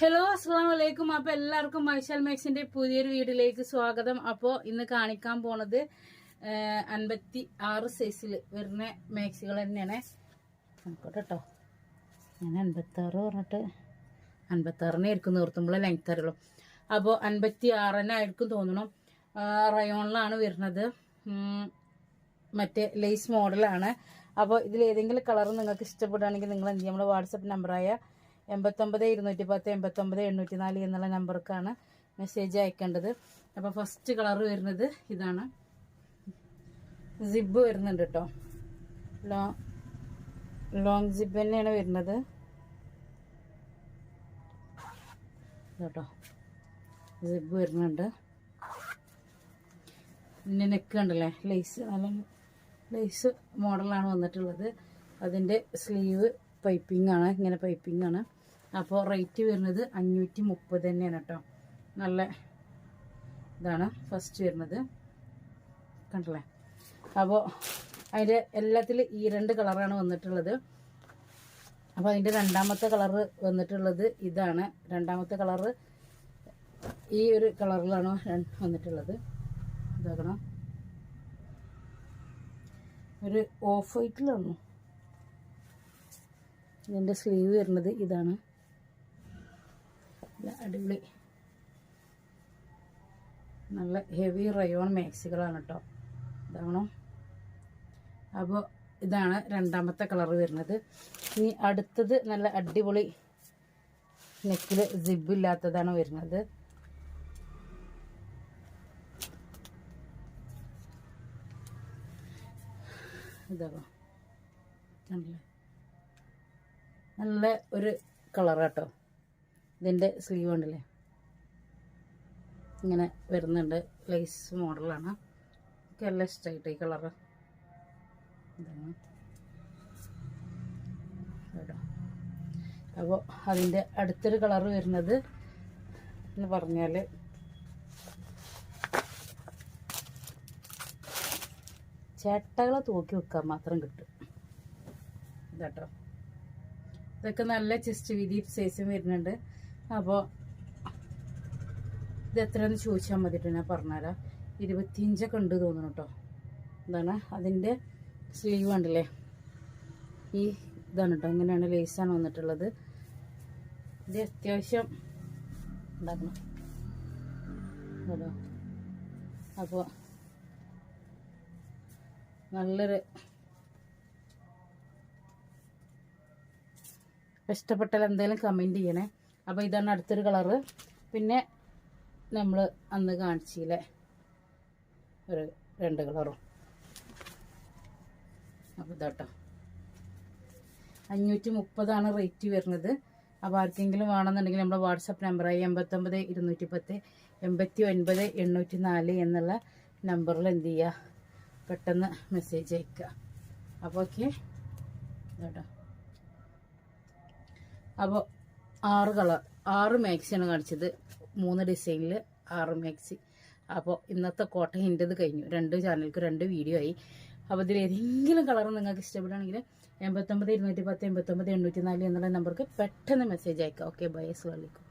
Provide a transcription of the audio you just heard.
Hello അസ്സാം വലൈക്കും അപ്പൊ എല്ലാവർക്കും മൈഷാൽ മാക്സിന്റെ പുതിയൊരു വീഡിയോയിലേക്ക് സ്വാഗതം. അപ്പോ ഇന്ന് കാണിക്കാൻ പോണത് അൻപത്തി ആറ് സൈസിൽ വരുന്ന മാക്സികൾ തന്നെയാണ്. നോക്കട്ടെ കേട്ടോ ഞാൻ അൻപത്തി ആറ് പറഞ്ഞിട്ട് അൻപത്തി ആറിനായിരിക്കും നിർത്തുമ്പോൾ ലെങ്ത് അറിയുള്ളൂ. അപ്പോൾ അൻപത്തി ആറിനെ ആയിരിക്കും തോന്നണം. റയോണിലാണ് വരുന്നത്. മറ്റേ ലേസ് മോഡലാണ് അപ്പോൾ ഇതിൽ ഏതെങ്കിലും കളർ നിങ്ങൾക്ക് ഇഷ്ടപ്പെടുകയാണെങ്കിൽ നിങ്ങൾ എന്ത് നമ്മുടെ വാട്സപ്പ് നമ്പറായ എൺപത്തൊമ്പത് ഇരുന്നൂറ്റി പത്ത് എൺപത്തൊമ്പത് എണ്ണൂറ്റി നാല് എന്നുള്ള നമ്പർക്കാണ് മെസ്സേജ് അയക്കേണ്ടത്. അപ്പോൾ ഫസ്റ്റ് കളർ വരുന്നത് ഇതാണ്. സിബ് വരുന്നുണ്ട് കേട്ടോ ലോങ് ലോങ് സിബ് തന്നെയാണ് വരുന്നത്. കേട്ടോ സിബ് വരുന്നുണ്ട്. പിന്നെ നെക്ക് ഉണ്ടല്ലേ ലേസ് നല്ല ലേസ് മോഡലാണ് വന്നിട്ടുള്ളത്. അതിന്റെ സ്ലീവ് പൈപ്പിംഗ് ആണ്. ഇങ്ങനെ പൈപ്പിംഗ് ആണ്. അപ്പോൾ റേറ്റ് വരുന്നത് അഞ്ഞൂറ്റി മുപ്പത് തന്നെയാണ് കേട്ടോ. നല്ല ഇതാണ് ഫസ്റ്റ് വരുന്നത്. കണ്ടല്ലേ? അപ്പോൾ അതിന്റെ എല്ലാത്തിലും ഈ രണ്ട് കളറാണ് വന്നിട്ടുള്ളത്. അപ്പോൾ അതിന്റെ രണ്ടാമത്തെ കളറ് വന്നിട്ടുള്ളത് ഇതാണ്. രണ്ടാമത്തെ കളറ് ഈ ഒരു കളറിലാണ് വന്നിട്ടുള്ളത്. ഇതാക്കണം. ഒരു ഓഫ് വൈറ്റിലാണ് ഇതിന്റെ സ്ലീവ് വരുന്നത് ഇതാണ്. ഇത് അടിപൊളി. നല്ല ഹെവി റയോൺ മാക്സികളാണ് കേട്ടോ ഇതാണോ? അപ്പോൾ ഇതാണ് രണ്ടാമത്തെ കളർ വരുന്നത്. ഇനി അടുത്തത് നല്ല അടിപൊളി നെക്കിൽ ഇല്ലാത്തതാണ് വരുന്നത്. ഇതാണോ? നല്ല ഒരു കളർ കളറാട്ടോ ഇതിന്റെ സ്ലീവ് ഉണ്ടല്ലേ ഇങ്ങനെ വരുന്നുണ്ട്. ലേസ് മോഡലാണ് എനിക്ക് നല്ല ഇഷ്ടമായിട്ട് ഈ കളറ് അപ്പോൾ അതിന്റെ അടുത്തൊരു കളറ് വരുന്നത് എന്ന് പറഞ്ഞാൽ ചേട്ടകളെ തൂക്കി വെക്കാൻ മാത്രം കിട്ടും. ഇതാട്ടോ. ഇതൊക്കെ നല്ല ചെസ്റ്റ് വീതി സൈസും വരുന്നുണ്ട്. അപ്പോൾ ഇത് എത്രയെന്ന് ചോദിച്ചാൽ മതിട്ട് ഞാൻ പറഞ്ഞുതരാം ഇരുപത്തിയഞ്ചൊക്കെ ഉണ്ട് തോന്നുന്നു കേട്ടോ എന്താണ് അതിന്റെ സ്ലീവ് ഉണ്ടല്ലേ ഈ ഇതാണ് കേട്ടോ ഇങ്ങനെയാണ് ലേസാണ് വന്നിട്ടുള്ളത്. ഇത് അത്യാവശ്യം ഉണ്ടാക്കണം കേട്ടോ അപ്പോൾ നല്ലൊരു ഇഷ്ടപ്പെട്ടാൽ എന്തെങ്കിലും കമന്റ് ചെയ്യണേ. അപ്പോൾ ഇതാണ് അടുത്തൊരു കളറ്. പിന്നെ നമ്മൾ അന്ന് കാണിച്ചില്ലേ ഒരു രണ്ട് കളറും. അപ്പോൾ ഇതാട്ടോ. അഞ്ഞൂറ്റി മുപ്പതാണ് റേറ്റ് വരുന്നത്. അപ്പോൾ ആർക്കെങ്കിലും വേണമെന്നുണ്ടെങ്കിൽ നമ്മുടെ വാട്സപ്പ് നമ്പറായി എൺപത്തൊമ്പത് ഇരുന്നൂറ്റി പത്ത് എൺപത്തി ഒൻപത് എണ്ണൂറ്റി നാല് എന്നുള്ള നമ്പറിൽ എന്ത് ചെയ്യുക പെട്ടെന്ന് മെസ്സേജ് അയക്കുക അപ്പോൾ ഓക്കെ കേട്ടോ അപ്പോൾ ആറ് കളർ ആറ് മാക്സിയാണ് കാണിച്ചത്. മൂന്ന് ഡിസൈനിൽ ആറ് മാക്സി. അപ്പോൾ ഇന്നത്തെ കോട്ട എന്റെത് കഴിഞ്ഞു. രണ്ട് ചാനൽക്ക് രണ്ട് വീഡിയോ ആയി. അപ്പോൾ ഇതിൽ ഏതെങ്കിലും കളർ നിങ്ങൾക്ക് ഇഷ്ടപ്പെടുകയാണെങ്കിൽ എൺപത്തൊമ്പത് ഇരുന്നൂറ്റി പത്ത് എൺപത്തൊമ്പത് എണ്ണൂറ്റി നാല് എന്നുള്ള നമ്പർക്ക് പെട്ടെന്ന് മെസ്സേജ് അയക്കാം. ഓക്കെ ബൈ അസ്ലാം വലൈക്കും